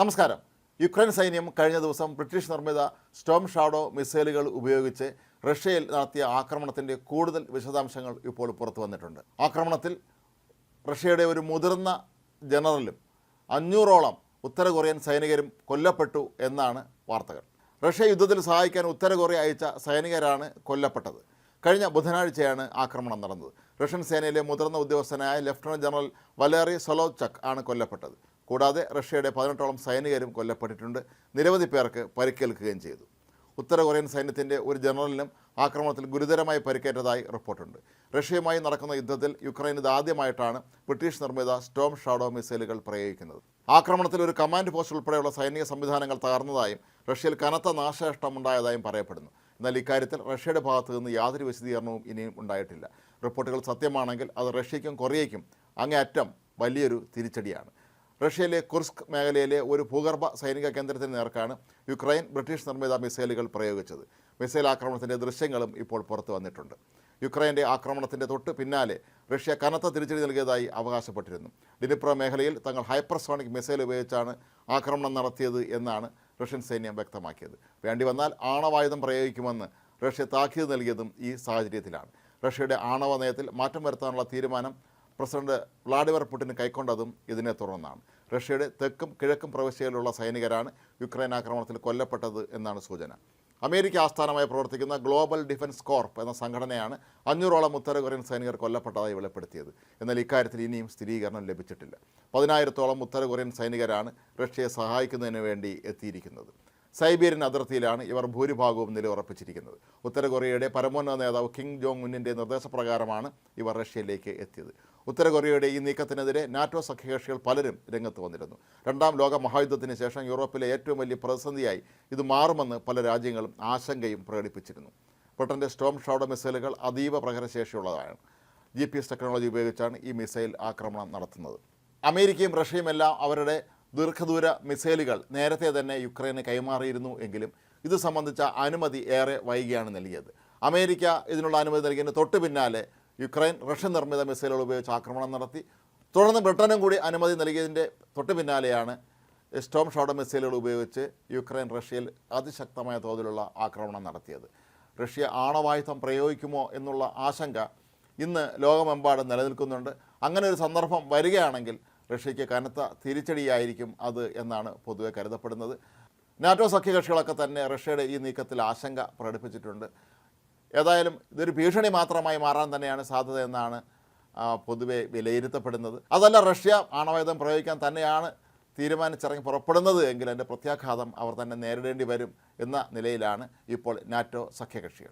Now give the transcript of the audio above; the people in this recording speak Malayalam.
നമസ്കാരം. യുക്രൈൻ സൈന്യം കഴിഞ്ഞ ദിവസം ബ്രിട്ടീഷ് നിർമ്മിത സ്റ്റോം ഷാഡോ മിസൈലുകൾ ഉപയോഗിച്ച് റഷ്യയിൽ നടത്തിയ ആക്രമണത്തിന്റെ കൂടുതൽ വിശദാംശങ്ങൾ ഇപ്പോൾ പുറത്തു വന്നിട്ടുണ്ട്. ആക്രമണത്തിൽ റഷ്യയുടെ ഒരു മുതിർന്ന ജനറലും അഞ്ഞൂറോളം ഉത്തര കൊറിയൻ സൈനികരും കൊല്ലപ്പെട്ടു എന്നാണ് വാർത്തകൾ. റഷ്യ യുദ്ധത്തിൽ സഹായിക്കാൻ ഉത്തര കൊറിയ അയച്ച സൈനികരാണ് കൊല്ലപ്പെട്ടത്. കഴിഞ്ഞ ബുധനാഴ്ചയാണ് ആക്രമണം നടന്നത്. റഷ്യൻ സേനയിലെ മുതിർന്ന ഉദ്യോഗസ്ഥനായ ലഫ്റ്റനന്റ് ജനറൽ വലേറി സൊലോചക് ആണ് കൊല്ലപ്പെട്ടത്. കൂടാതെ റഷ്യയുടെ പതിനെട്ടോളം സൈനികരും കൊല്ലപ്പെട്ടിട്ടുണ്ട്. നിരവധി പേർക്ക് പരിക്കേൽക്കുകയും ചെയ്തു. ഉത്തര കൊറിയൻ സൈന്യത്തിന്റെ ഒരു ജനറലിനും ആക്രമണത്തിൽ ഗുരുതരമായി പരിക്കേറ്റതായി റിപ്പോർട്ടുണ്ട്. റഷ്യയുമായി നടക്കുന്ന യുദ്ധത്തിൽ യുക്രൈൻ ഇത് ആദ്യമായിട്ടാണ് ബ്രിട്ടീഷ് നിർമ്മിത സ്റ്റോം ഷാഡോ മിസൈലുകൾ പ്രയോഗിക്കുന്നത്. ആക്രമണത്തിൽ ഒരു കമാൻഡ് പോസ്റ്റ് ഉൾപ്പെടെയുള്ള സൈനിക സംവിധാനങ്ങൾ തകർന്നതായും റഷ്യയിൽ കനത്ത നാശനഷ്ടമുണ്ടായതായും പറയപ്പെടുന്നു. എന്നാൽ ഇക്കാര്യത്തിൽ റഷ്യയുടെ ഭാഗത്തു നിന്ന് യാതൊരു വിശദീകരണവും ഇനിയും ഉണ്ടായിട്ടില്ല. റിപ്പോർട്ടുകൾ സത്യമാണെങ്കിൽ അത് റഷ്യയ്ക്കും കൊറിയയ്ക്കും അങ്ങേയറ്റം വലിയൊരു തിരിച്ചടിയാണ്. റഷ്യയിലെ കുർസ്ക് മേഖലയിലെ ഒരു ഭൂഗർഭ സൈനിക കേന്ദ്രത്തിന് നേർക്കാണ് യുക്രൈൻ ബ്രിട്ടീഷ് നിർമ്മിത മിസൈലുകൾ പ്രയോഗിച്ചത്. മിസൈൽ ആക്രമണത്തിന്റെ ദൃശ്യങ്ങളും ഇപ്പോൾ പുറത്തു വന്നിട്ടുണ്ട്. യുക്രൈന്റെ ആക്രമണത്തിന്റെ തൊട്ട് പിന്നാലെ റഷ്യ കനത്ത തിരിച്ചടി നൽകിയതായി അവകാശപ്പെട്ടിരുന്നു. ഡിനിപ്രോ മേഖലയിൽ തങ്ങൾ ഹൈപ്പർസോണിക് മിസൈൽ ഉപയോഗിച്ചാണ് ആക്രമണം നടത്തിയത് എന്നാണ് റഷ്യൻ സൈന്യം വ്യക്തമാക്കിയത്. വേണ്ടി വന്നാൽ ആണവായുധം പ്രയോഗിക്കുമെന്ന് റഷ്യ താക്കീത് നൽകിയതും ഈ സാഹചര്യത്തിലാണ്. റഷ്യയുടെ ആണവ നയത്തിൽ മാറ്റം വരുത്താനുള്ള തീരുമാനം പ്രസിഡന്റ് വ്ളാഡിമിർ പുടിൻ കൈക്കൊണ്ടതും ഇതിനെ തുടർന്നാണ്. റഷ്യയുടെ തെക്കും കിഴക്കും പ്രവിശ്യയിലുള്ള സൈനികരാണ് യുക്രൈൻ ആക്രമണത്തിൽ കൊല്ലപ്പെട്ടത് എന്നാണ് സൂചന. അമേരിക്ക ആസ്ഥാനമായി പ്രവർത്തിക്കുന്ന ഗ്ലോബൽ ഡിഫൻസ് കോർപ്പ് എന്ന സംഘടനയാണ് അഞ്ഞൂറോളം ഉത്തര കൊറിയൻ സൈനികർ കൊല്ലപ്പെട്ടതായി വെളിപ്പെടുത്തിയത്. എന്നാൽ ഇക്കാര്യത്തിൽ ഇനിയും സ്ഥിരീകരണം ലഭിച്ചിട്ടില്ല. പതിനായിരത്തോളം ഉത്തര കൊറിയൻ സൈനികരാണ് റഷ്യയെ സഹായിക്കുന്നതിന് വേണ്ടി എത്തിയിരിക്കുന്നത്. സൈബീരിയൻ അതിർത്തിയിലാണ് ഇവർ ഭൂരിഭാഗവും നിലയുറപ്പിച്ചിരിക്കുന്നത്. ഉത്തര കൊറിയയുടെ പരമോന്നത നേതാവ് കിം ജോങ് ഉന്നിന്റെ നിർദ്ദേശപ്രകാരമാണ് ഇവർ റഷ്യയിലേക്ക് എത്തിയത്. ഉത്തര കൊറിയയുടെ ഈ നീക്കത്തിനെതിരെ നാറ്റോ സഖ്യകക്ഷികൾ പലരും രംഗത്ത് വന്നിരുന്നു. രണ്ടാം ലോക മഹായുദ്ധത്തിന് ശേഷം യൂറോപ്പിലെ ഏറ്റവും വലിയ പ്രതിസന്ധിയായി ഇത് മാറുമെന്ന് പല രാജ്യങ്ങളും ആശങ്കയും പ്രകടിപ്പിച്ചിരുന്നു. ബ്രിട്ടന്റെ സ്റ്റോം ഷോഡ മിസൈലുകൾ അതീവ പ്രഹരശേഷിയുള്ളതാണ്. ജി പി എസ് ടെക്നോളജി ഉപയോഗിച്ചാണ് ഈ മിസൈൽ ആക്രമണം നടത്തുന്നത്. അമേരിക്കയും റഷ്യയും എല്ലാം അവരുടെ ദീർഘദൂര മിസൈലുകൾ നേരത്തെ തന്നെ യുക്രൈന് കൈമാറിയിരുന്നു എങ്കിലും ഇത് സംബന്ധിച്ച അനുമതി ഏറെ വൈകിയാണ് നൽകിയത്. അമേരിക്ക ഇതിനുള്ള അനുമതി നൽകിയതിന് തൊട്ട് പിന്നാലെ യുക്രൈൻ റഷ്യൻ നിർമ്മിത മിസൈലുകൾ ഉപയോഗിച്ച് ആക്രമണം നടത്തി. തുടർന്ന് ബ്രിട്ടനും കൂടി അനുമതി നൽകിയതിന്റെ തൊട്ട് പിന്നാലെയാണ് സ്റ്റോം ഷോഡ മിസൈലുകൾ ഉപയോഗിച്ച് യുക്രൈൻ റഷ്യയിൽ അതിശക്തമായ തോതിലുള്ള ആക്രമണം നടത്തിയത്. റഷ്യ ആണവായുധം പ്രയോഗിക്കുമോ എന്നുള്ള ആശങ്ക ഇന്ന് ലോകമെമ്പാടും നിലനിൽക്കുന്നുണ്ട്. അങ്ങനെ ഒരു സന്ദർഭം വരികയാണെങ്കിൽ റഷ്യയ്ക്ക് കനത്ത തിരിച്ചടിയായിരിക്കും അത് എന്നാണ് പൊതുവെ കരുതപ്പെടുന്നത്. നാറ്റോ സഖ്യകക്ഷികളൊക്കെ തന്നെ റഷ്യയുടെ ഈ നീക്കത്തിൽ ആശങ്ക പ്രകടിപ്പിച്ചിട്ടുണ്ട്. ഏതായാലും ഇതൊരു ഭീഷണി മാത്രമായി മാറാൻ തന്നെയാണ് സാധ്യത എന്നാണ് പൊതുവെ വിലയിരുത്തപ്പെടുന്നത്. അതല്ല റഷ്യ ആണവായുധം പ്രയോഗിക്കാൻ തന്നെയാണ് തീരുമാനിച്ചിറങ്ങി പുറപ്പെടുന്നത് എങ്കിൽ അതിന്റെ പ്രത്യാഘാതം അവർ തന്നെ നേരിടേണ്ടി വരും എന്ന നിലയിലാണ് ഇപ്പോൾ നാറ്റോ സഖ്യകക്ഷികൾ.